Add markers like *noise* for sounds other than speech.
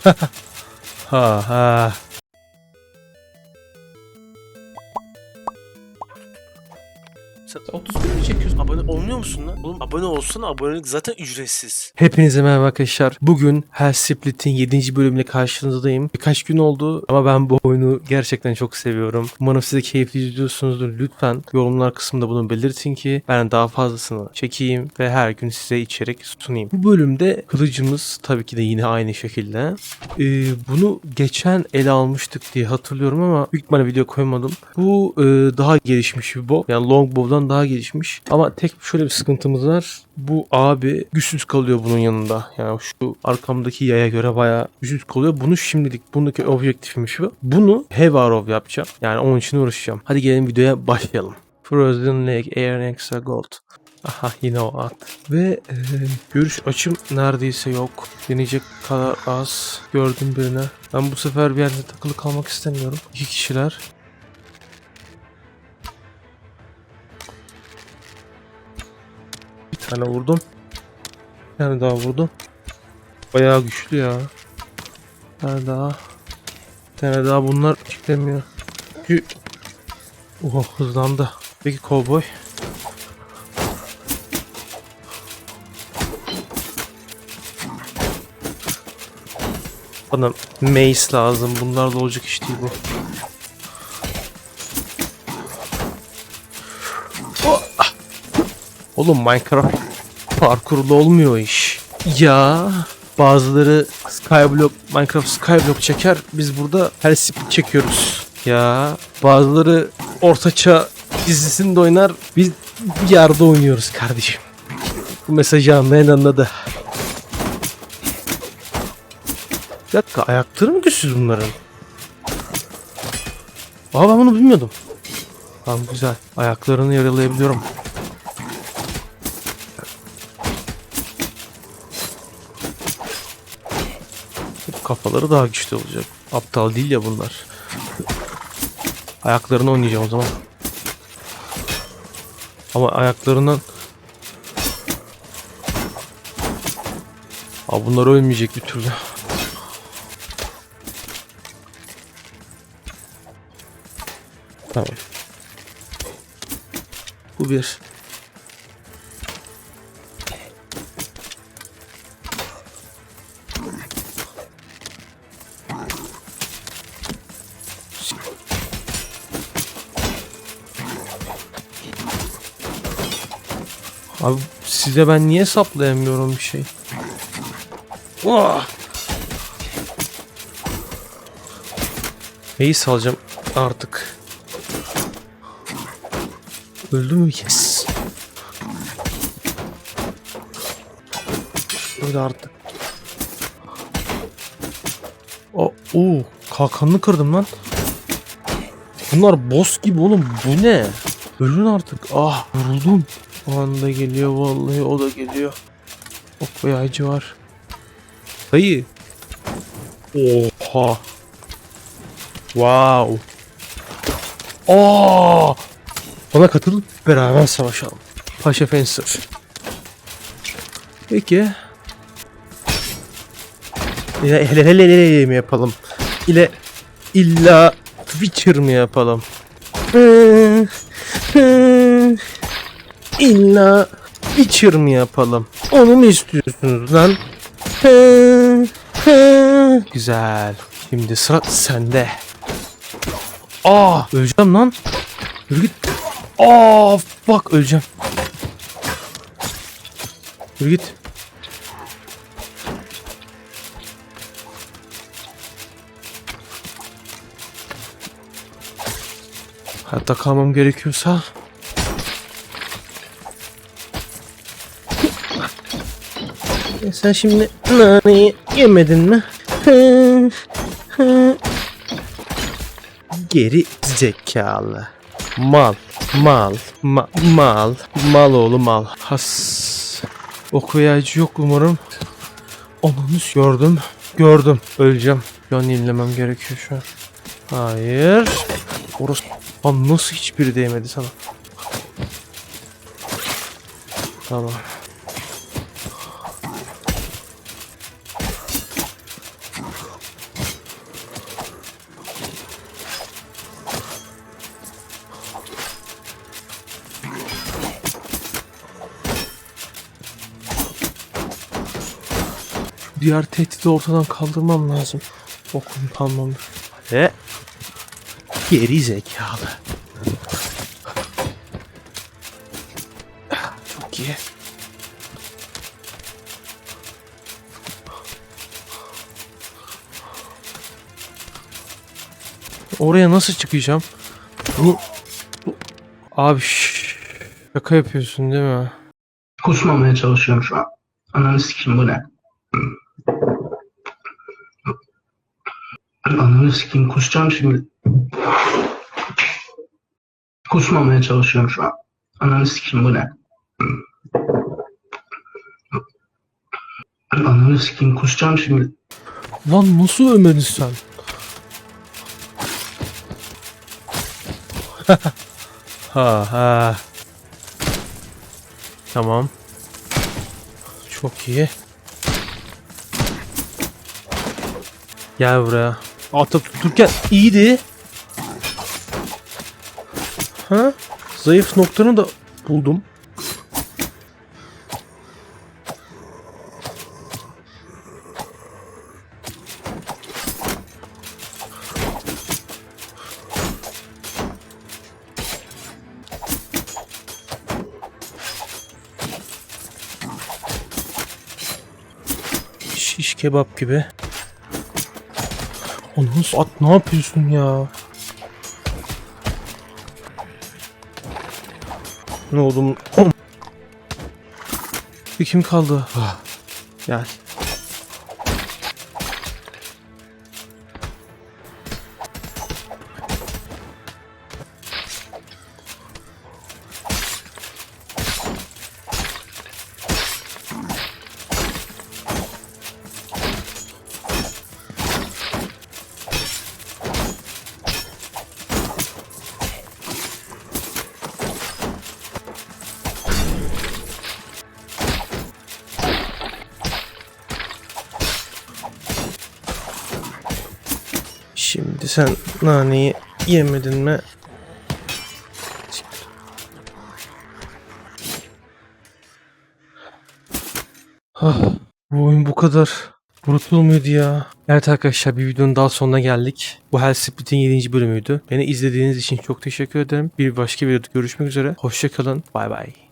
*laughs* ha ha. Sen 31 mi çekiyorsun? Abone olmuyor musun lan? Oğlum abone olsana abonelik zaten ücretsiz. Hepinize merhaba arkadaşlar. Bugün Hell Split'in 7. bölümüyle karşınızdayım. Birkaç gün oldu ama ben bu oyunu gerçekten çok seviyorum. Umarım siz de keyifli izliyorsunuzdur. Lütfen yorumlar kısmında bunu belirtin ki ben daha fazlasını çekeyim ve her gün size içerik sunayım. Bu bölümde kılıcımız tabii ki de yine aynı şekilde. Ee, bunu geçen ele almıştık diye hatırlıyorum ama büyük ihtimalle video koymadım. Bu e, daha gelişmiş bir bow. Yani longbow'dan daha gelişmiş. Ama tek şöyle bir sıkıntımız var. Bu abi güçsüz kalıyor bunun yanında. Yani şu arkamdaki yaya göre bayağı güçsüz kalıyor. Bunu şimdilik bundaki objektifmiş bu. Bunu heavy arrow yapacağım. Yani onun için uğraşacağım. Hadi gelin videoya başlayalım. Frozen Lake Air Extra Gold. Aha yine o at. Ve e, görüş açım neredeyse yok. Deneyecek kadar az. Gördüm birine. Ben bu sefer bir yerde takılı kalmak istemiyorum. İki kişiler. Tane vurdum. Bir tane daha vurdum. Bayağı güçlü ya. Bir tane daha. Bir tane daha bunlar çıkmıyor. Çünkü... Oh hızlandı. Peki kovboy. Bana mace lazım. Bunlar da olacak iş değil bu. Oğlum Minecraft parkurlu olmuyor iş. Ya bazıları Skyblock, Minecraft Skyblock çeker. Biz burada her split çekiyoruz. Ya bazıları ortaçağ dizisinde oynar. Biz yerde oynuyoruz kardeşim. Bu mesajı anlayan anladı. Bir dakika ayakları mı güçsüz bunların? Aa ben bunu bilmiyordum. Tamam güzel. Ayaklarını yaralayabiliyorum. Kafaları daha güçlü olacak. Aptal değil ya bunlar. Ayaklarını oynayacağım o zaman. Ama ayaklarından... Aa bunlar ölmeyecek bir türlü. Tamam. Bu bir. Abi size ben niye saplayamıyorum bir şey? Oh! Neyi salacağım artık? Öldü mü? Yes. Öldü artık. O, oo, kalkanını kırdım lan. Bunlar boss gibi oğlum. Bu ne? Ölün artık. Ah vuruldum. O anda geliyor vallahi o da geliyor. Ok yaycı var. Dayı. Oha. Wow. Aa! Bana katılıp beraber savaşalım. Paşa Fencer. Peki. İle hele hele hele mi yapalım? İle illa Twitcher mi yapalım? İlla Witcher mi yapalım? Onu mu istiyorsunuz lan? Hı, hı. Güzel. Şimdi sıra sende. Aa, öleceğim lan. Yürü git. Aa, bak öleceğim. Yürü git. Hayatta kalmam gerekiyorsa sen şimdi naneyi yemedin mi? Geri zekalı. Mal, mal, ma, mal, mal oğlu mal. Has. Okuyacı yok umarım. Onunuz gördüm, gördüm. Öleceğim. Can yenilemem gerekiyor şu an. Hayır. Orası... Lan nasıl hiçbiri değmedi sana? Tamam. Diğer tehdidi ortadan kaldırmam lazım. Okum tamamdır. Ve geri zekalı. Çok iyi. Oraya nasıl çıkacağım? Bu... Abi. Şaka yapıyorsun değil mi? Kusmamaya çalışıyorum şu an. Ananı sikeyim bu ne? Ananı sikeyim kusacağım şimdi. Kusmamaya çalışıyorum şu an. Ananı sikeyim bu ne? Ananı sikeyim kusacağım şimdi. Lan nasıl ölmedin sen? *laughs* ha ha. Tamam. Çok iyi. Gel buraya. Atıp tuturken iyiydi. Ha? Zayıf noktanı da buldum. Şiş kebap gibi. Onun at ne yapıyorsun ya? Ne oldu? Bir kim kaldı? Ah, Gel. Sen naneyi yemedin mi? Ah, bu oyun bu kadar brutal muydu ya? Evet arkadaşlar bir videonun daha sonuna geldik. Bu Hell Split'in 7. bölümüydü. Beni izlediğiniz için çok teşekkür ederim. Bir başka videoda görüşmek üzere. Hoşçakalın. Bay bay.